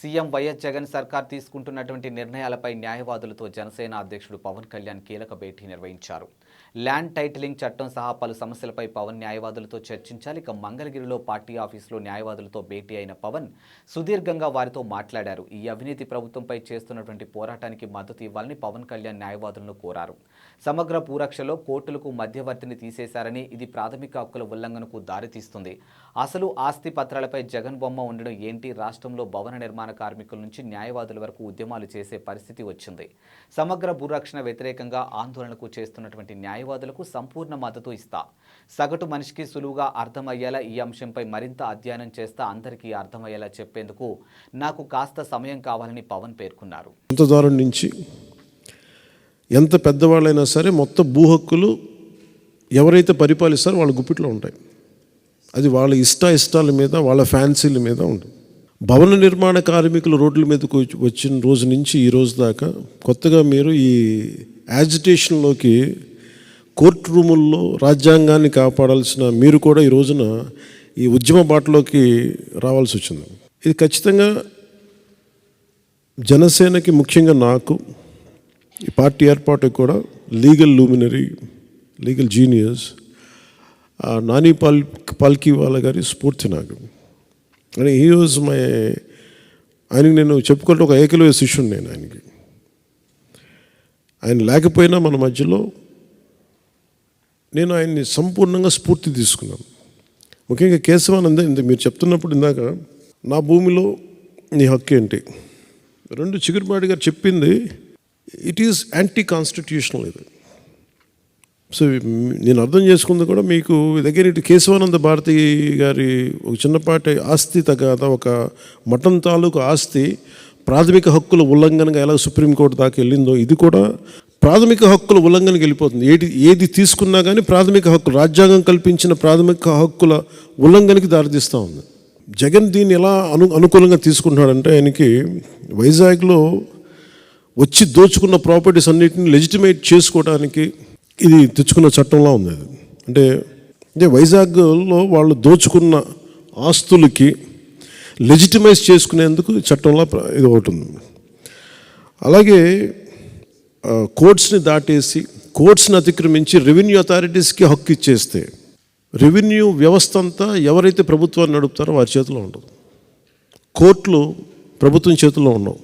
CM YS Jagan సర్కార్ తీసుకుంటున్నటువంటి నిర్ణయాలపై న్యాయవాదులతో జనసేన అధ్యక్షుడు పవన్ కళ్యాణ్ కీలక భేటీ నిర్వహించారు. ల్యాండ్ టైటిలింగ్ చట్టం సహా పలు సమస్యలపై పవన్ న్యాయవాదులతో చర్చించాలి. ఇక మంగళగిరిలో పార్టీ ఆఫీసులో న్యాయవాదులతో భేటీ అయిన పవన్ సుదీర్ఘంగా వారితో మాట్లాడారు. ఈ అవినీతి ప్రభుత్వంపై చేస్తున్నటువంటి పోరాటానికి మద్దతు ఇవ్వాలని పవన్ కళ్యాణ్ న్యాయవాదులను కోరారు. సమగ్ర పూరక్షలో కోర్టులకు మధ్యవర్తిని తీసేశారని ఇది ప్రాథమిక హక్కుల ఉల్లంఘనకు దారితీస్తుంది. అసలు ఆస్తి పత్రాలపై జగన్ బొమ్మ ఉండడం ఏంటి? రాష్ట్రంలో భవన నిర్మాణ కార్మికుల నుంచి న్యాయవాదుల వరకు ఉద్యమాలు చేసే పరిస్థితి వచ్చింది. సమగ్ర భూరక్షణ వ్యతిరేకంగా ఆందోళనకు చేస్తున్నటువంటి న్యాయవాదులకు సంపూర్ణ మద్దతు ఇస్తా. సగటు మనిషికి సులువుగా అర్థమయ్యేలా ఈ అంశంపై మరింత అధ్యయనం చేస్తా అందరికీ అర్థమయ్యేలా చెప్పేందుకు నాకు కాస్త సమయం కావాలని పవన్ పేర్కొన్నారు. ఎంత దూరం నుంచి ఎంత పెద్దవాళ్ళైనా సరే మొత్తం భూ హక్కులు ఎవరైతే పరిపాలిస్తారో వాళ్ళ గుప్పిట్లో ఉంటాయి. అది వాళ్ళ ఇష్ట ఇష్టాల మీద వాళ్ళ ఫ్యాన్సీల మీద ఉంటుంది. భవన నిర్మాణ కార్మికులు రోడ్ల మీదకు వచ్చి- వచ్చిన రోజు నుంచి ఈ రోజు దాకా కొత్తగా మీరు ఈ యాజిటేషన్లోకి కోర్టు రూముల్లో రాజ్యాంగాన్ని కాపాడాల్సిన మీరు కూడా ఈ రోజున ఈ ఉద్యమ బాటలోకి రావాల్సి వచ్చింది. ఇది ఖచ్చితంగా జనసేనకి ముఖ్యంగా నాకు ఈ పార్టీ ఏర్పాటుకు కూడా legal luminary legal genius Nani Pal Palkhivala వాళ్ళ గారి స్ఫూర్తి నాకు. అని ఈ వాజ్ మై ఆయనకి నేను చెప్పుకుంటే ఒక ఏకలవే శిష్యుడు నేను ఆయనకి. ఆయన లేకపోయినా మన మధ్యలో నేను ఆయన్ని సంపూర్ణంగా స్ఫూర్తి తీసుకున్నాను. ముఖ్యంగా కేశవానంద ఇంత మీరు చెప్తున్నప్పుడు ఇందాక నా భూమిలో నీ హక్కు ఏంటి? రెండు చిగురుపాటి గారు చెప్పింది ఇట్ ఈస్ యాంటీ కాన్స్టిట్యూషనల్ ఇది. సో నేను అర్థం చేసుకుంది కూడా మీకు దగ్గర ఇటు కేశవానంద భారతి గారి ఒక చిన్నపాటి ఆస్తి తగాద ఒక మటన్ తాలూకు ఆస్తి ప్రాథమిక హక్కుల ఉల్లంఘనగా ఎలా సుప్రీంకోర్టు దాకా వెళ్ళిందో ఇది కూడా ప్రాథమిక హక్కుల ఉల్లంఘనకి వెళ్ళిపోతుంది. ఏది ఏది తీసుకున్నా కానీ ప్రాథమిక హక్కులు రాజ్యాంగం కల్పించిన ప్రాథమిక హక్కుల ఉల్లంఘనకి దారితీస్తూ ఉంది. జగన్ దీన్ని ఎలా అను అనుకూలంగా తీసుకుంటున్నాడంటే ఆయనకి వైజాగ్లో వచ్చి దోచుకున్న ప్రాపర్టీస్ అన్నిటిని లెజిటిమేట్ చేసుకోవడానికి ఇది తెచ్చుకున్న చట్టంలా ఉంది అది. అంటే అంటే వైజాగ్లో వాళ్ళు దోచుకున్న ఆస్తులకి లెజిటిమైజ్ చేసుకునేందుకు చట్టంలో ఇది ఒకటి ఉంది. అలాగే కోర్ట్స్ని దాటేసి కోర్ట్స్ని అతిక్రమించి రెవెన్యూ అథారిటీస్కి హక్కు ఇచ్చేస్తే రెవెన్యూ వ్యవస్థ అంతా ఎవరైతే ప్రభుత్వాన్ని నడుపుతారో వారి చేతిలో ఉండదు. కోర్టులు ప్రభుత్వం చేతుల్లో ఉండవు.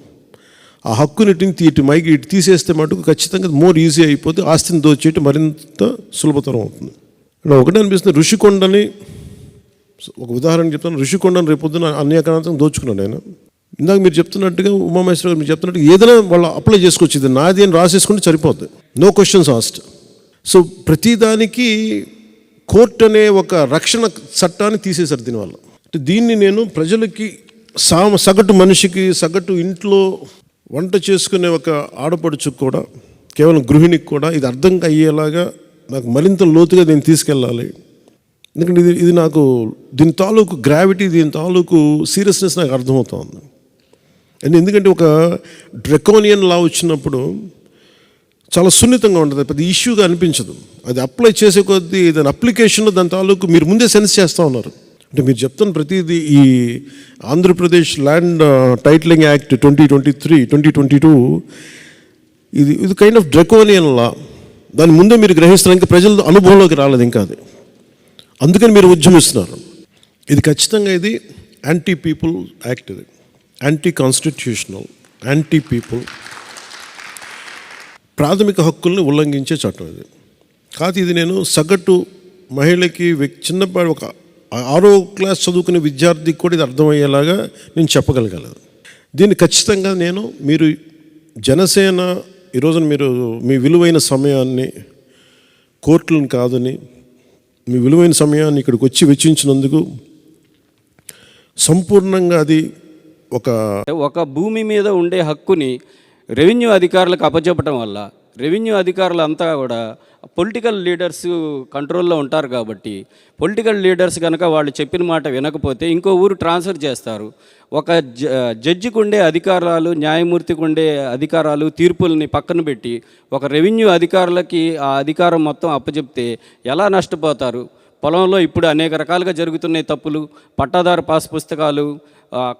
ఆ హక్కుని ఇటు ఇటు మైకి ఇటు తీసేస్తే మటుకు ఖచ్చితంగా మోర్ ఈజీ అయిపోతే ఆస్తిని దోచేయటం మరింత సులభతరం అవుతుంది. ఇక్కడ ఒకటే అనిపిస్తుంది ఋషికొండని ఒక ఉదాహరణ చెప్తాను. ఋషికొండని రేపొద్దున అన్యాకాంతం దోచుకున్నాడు ఆయన ఇందాక మీరు చెప్తున్నట్టుగా ఉమామేశ్వర గారు మీరు చెప్తున్నట్టుగా ఏదైనా వాళ్ళు అప్లై చేసుకోవచ్చు. ఇది నాది అని రాసేసుకుంటే సరిపోద్ది. నో క్వశ్చన్స్ ఆస్ట్ సో ప్రతిదానికి కోర్ట్ అనే ఒక రక్షణ చట్టాన్ని తీసేశారు దీనివల్ల. అంటే దీన్ని నేను ప్రజలకి సా సగటు మనిషికి సగటు ఇంట్లో వంట చేసుకునే ఒక ఆడపడుచుకు కూడా కేవలం గృహిణికి కూడా ఇది అర్థం అయ్యేలాగా నాకు మరింత లోతుగా దీన్ని తీసుకెళ్ళాలి. ఎందుకంటే ఇది ఇది నాకు దీని తాలూకు గ్రావిటీ దీని తాలూకు సీరియస్నెస్ నాకు అర్థమవుతుంది. అండ్ ఎందుకంటే ఒక డ్రెకోనియన్ లా వచ్చినప్పుడు చాలా సున్నితంగా ఉంటుంది పెద్ద ఇష్యూగా అనిపించదు. అది అప్లై చేసే కొద్దీ దాని అప్లికేషన్లో దాని తాలూకు మీరు ముందే సెన్స్ చేస్తూ ఉన్నారు. అంటే మీరు చెప్తున్న ప్రతిదీ ఈ Andhra Pradesh land titling act twenty twenty three twenty twenty two ఇది ఇది కైండ్ ఆఫ్ డ్రకోనియన్ లా దాని ముందే మీరు గ్రహిస్తున్నారు ఇంకా ప్రజల అనుభవంలోకి రాలేదు ఇంకా అది. అందుకని మీరు ఉద్యమిస్తున్నారు. ఇది ఖచ్చితంగా ఇది యాంటీ పీపుల్ యాక్ట్ ఇది. యాంటీ కాన్స్టిట్యూషనల్ యాంటీ పీపుల్ ప్రాథమిక హక్కుల్ని ఉల్లంఘించే చట్టం ఇది. కాదు ఇది నేను సగటు మహిళకి చిన్నపాటి ఒక ఆరో క్లాస్ చదువుకునే విద్యార్థికి కూడా ఇది అర్థమయ్యేలాగా నేను చెప్పగలగలేదు దీన్ని ఖచ్చితంగా నేను మీరు జనసేన ఈరోజున మీరు మీ విలువైన సమయాన్ని కోర్టులను కాదని మీ విలువైన సమయాన్ని ఇక్కడికి వచ్చి వెచ్చించినందుకు సంపూర్ణంగా అది ఒక ఒక భూమి మీద ఉండే హక్కుని రెవెన్యూ అధికారులకు అప్పచెప్పటం వల్ల రెవెన్యూ అధికారులు అంతా కూడా పొలిటికల్ లీడర్స్ కంట్రోల్లో ఉంటారు కాబట్టి పొలిటికల్ లీడర్స్ కనుక వాళ్ళు చెప్పిన మాట వినకపోతే ఇంకో ఊరు ట్రాన్స్ఫర్ చేస్తారు. ఒక జ జడ్జికి ఉండే అధికారాలు న్యాయమూర్తికి ఉండే అధికారాలు తీర్పుల్ని పక్కన పెట్టి ఒక రెవెన్యూ అధికారులకి ఆ అధికారం మొత్తం అప్పచెప్తే ఎలా నష్టపోతారు? పొలంలో ఇప్పుడు అనేక రకాలుగా జరుగుతున్నాయి తప్పులు. పట్టాదారు పాస్ పుస్తకాలు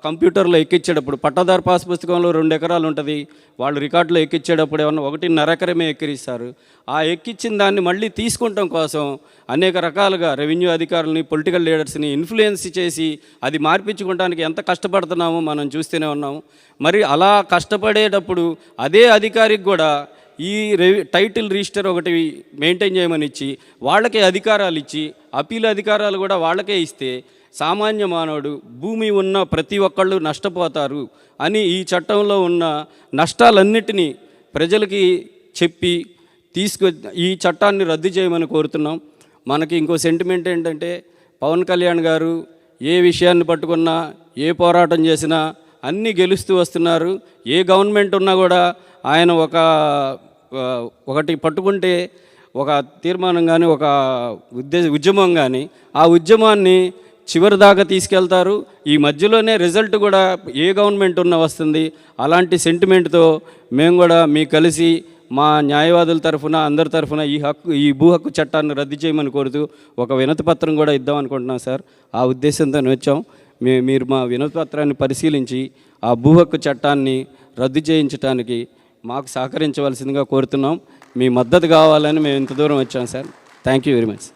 కంప్యూటర్లో ఎక్కించేటప్పుడు పట్టాదారు పాస్ పుస్తకంలో రెండు ఎకరాలు ఉంటుంది వాళ్ళు రికార్డులో ఎక్కించేటప్పుడు ఏమన్నా ఒకటిన్నర ఎకరమే ఎక్కిరిస్తారు. ఆ ఎక్కించిన దాన్ని మళ్ళీ తీసుకుంటాం కోసం అనేక రకాలుగా రెవెన్యూ అధికారులని పొలిటికల్ లీడర్స్ని ఇన్ఫ్లుయెన్స్ చేసి అది మార్పించుకోవడానికి ఎంత కష్టపడుతున్నామో మనం చూస్తూనే ఉన్నాము మరి అలా కష్టపడేటప్పుడు అదే అధికారికి కూడా ఈ టైటిల్ రిజిస్టర్ ఒకటి మెయింటైన్ చేయమని ఇచ్చి వాళ్ళకే అధికారాలు ఇచ్చి అపీల అధికారాలు కూడా వాళ్ళకే ఇస్తే సామాన్య మానవుడు భూమి ఉన్న ప్రతి ఒక్కళ్ళు నష్టపోతారు అని ఈ చట్టంలో ఉన్న నష్టాలన్నిటినీ ప్రజలకి చెప్పి తీసుకు ఈ చట్టాన్ని రద్దు చేయమని కోరుతున్నాం. మనకి ఇంకో సెంటిమెంట్ ఏంటంటే పవన్ కళ్యాణ్ గారు ఏ విషయాన్ని పట్టుకున్నా ఏ పోరాటం చేసినా అన్నీ గెలుస్తూ వస్తున్నారు. ఏ గవర్నమెంట్ ఉన్నా కూడా ఆయన ఒక ఒకటి పట్టుకుంటే ఒక తీర్మానం కానీ ఒక ఉద్దేశ ఉద్యమం కానీ ఆ ఉద్యమాన్ని చివరి దాకా తీసుకెళ్తారు. ఈ మధ్యలోనే రిజల్ట్ కూడా ఏ గవర్నమెంట్ ఉన్నా వస్తుంది. అలాంటి సెంటిమెంట్తో మేము కూడా మీ కలిసి మా న్యాయవాదుల తరఫున అందరి తరఫున ఈ హక్కు ఈ భూ హక్కు చట్టాన్ని రద్దు చేయమని కోరుతూ ఒక వినతి పత్రం కూడా ఇద్దాం అనుకుంటున్నాం సార్. ఆ ఉద్దేశంతో వచ్చాం. మీ మీరు మా వినతి పత్రాన్ని పరిశీలించి ఆ భూ హక్కు చట్టాన్ని రద్దు చేయించడానికి మాకు సహకరించవలసిందిగా కోరుతున్నాం. మీ మద్దతు కావాలని మేము ఇంత దూరం వచ్చాం sir. Thank you very much